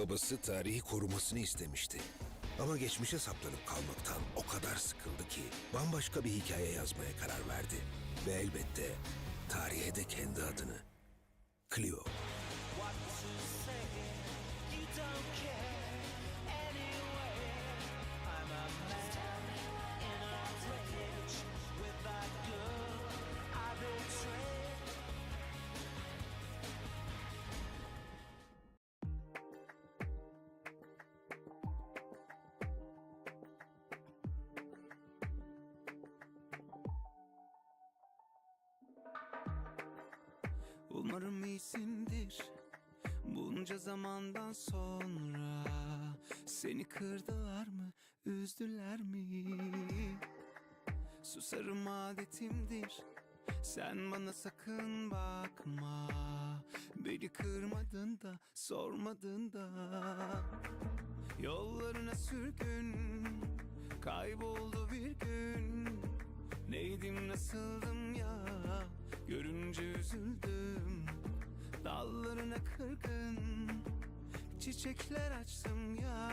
Babası tarihi korumasını istemişti. Ama geçmişe saplanıp kalmaktan o kadar sıkıldı ki bambaşka bir hikaye yazmaya karar verdi. Ve elbette tarihe de kendi adını. Umarım iyisindir. Bunca zamandan sonra Seni kırdılar mı, üzdüler mi? Susarım adetimdir. Sen bana sakın bakma. Beni kırmadın da, sormadın da. Yollarına sürgün Kayboldu bir gün. Neydim nasıldım ya Kırgın. Çiçekler açtım ya